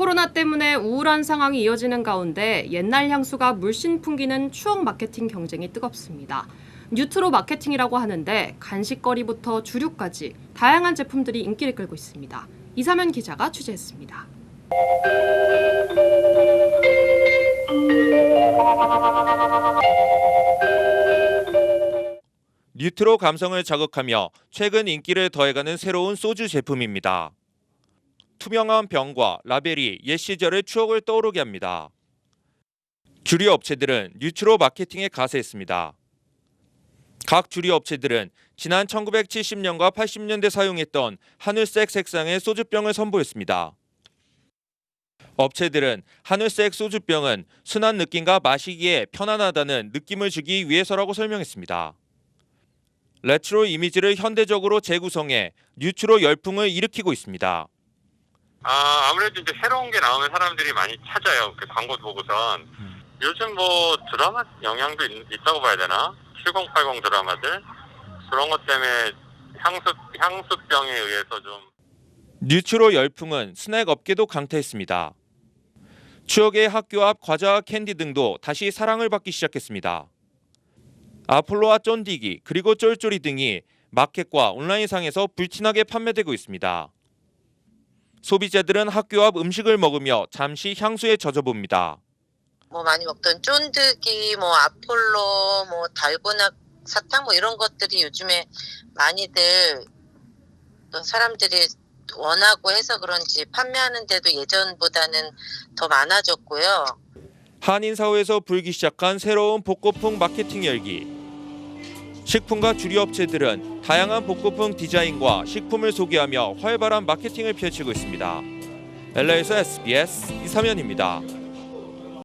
코로나 때문에 우울한 상황이 이어지는 가운데 옛날 향수가 물씬 풍기는 추억 마케팅 경쟁이 뜨겁습니다. 뉴트로 마케팅이라고 하는데 간식거리부터 주류까지 다양한 제품들이 인기를 끌고 있습니다. 이사면 기자가 취재했습니다. 뉴트로 감성을 자극하며 최근 인기를 더해가는 새로운 소주 제품입니다. 투명한 병과 라벨이 옛 시절의 추억을 떠오르게 합니다. 주류 업체들은 뉴트로 마케팅에 가세했습니다. 각 주류 업체들은 지난 1970년과 80년대 사용했던 하늘색 색상의 소주병을 선보였습니다. 업체들은 하늘색 소주병은 순한 느낌과 마시기에 편안하다는 느낌을 주기 위해서라고 설명했습니다. 레트로 이미지를 현대적으로 재구성해 뉴트로 열풍을 일으키고 있습니다. 아, 아무래도 이제 새로운 게 나오면 사람들이 많이 찾아요. 그 광고 보고선. 요즘 뭐 드라마 영향도 있, 있다고 봐야 되나? 7080 드라마들? 그런 것 때문에 향수, 향수병에 의해서 좀 뉴트로 열풍은 스낵 업계도 강타했습니다. 추억의 학교 앞 과자와 캔디 등도 다시 사랑을 받기 시작했습니다. 아폴로와 쫀디기 그리고 쫄쫄이 등이 마켓과 온라인상에서 불티나게 판매되고 있습니다. 소비자들은 학교 앞 음식을 먹으며 잠시 향수에 젖어봅니다. 뭐 많이 먹던 쫀득이, 뭐 아폴로, 뭐 달고나 사탕 뭐 이런 것들이 요즘에 많이들 또 사람들이 원하고 해서 그런지 판매하는데도 예전보다는 더 많아졌고요. 한인 사회에서 불기 시작한 새로운 복고풍 마케팅 열기. 식품과 주류 업체들은 다양한 복고풍 디자인과 식품을 소개하며 활발한 마케팅을 펼치고 있습니다. LA에서 SBS 이사면입니다.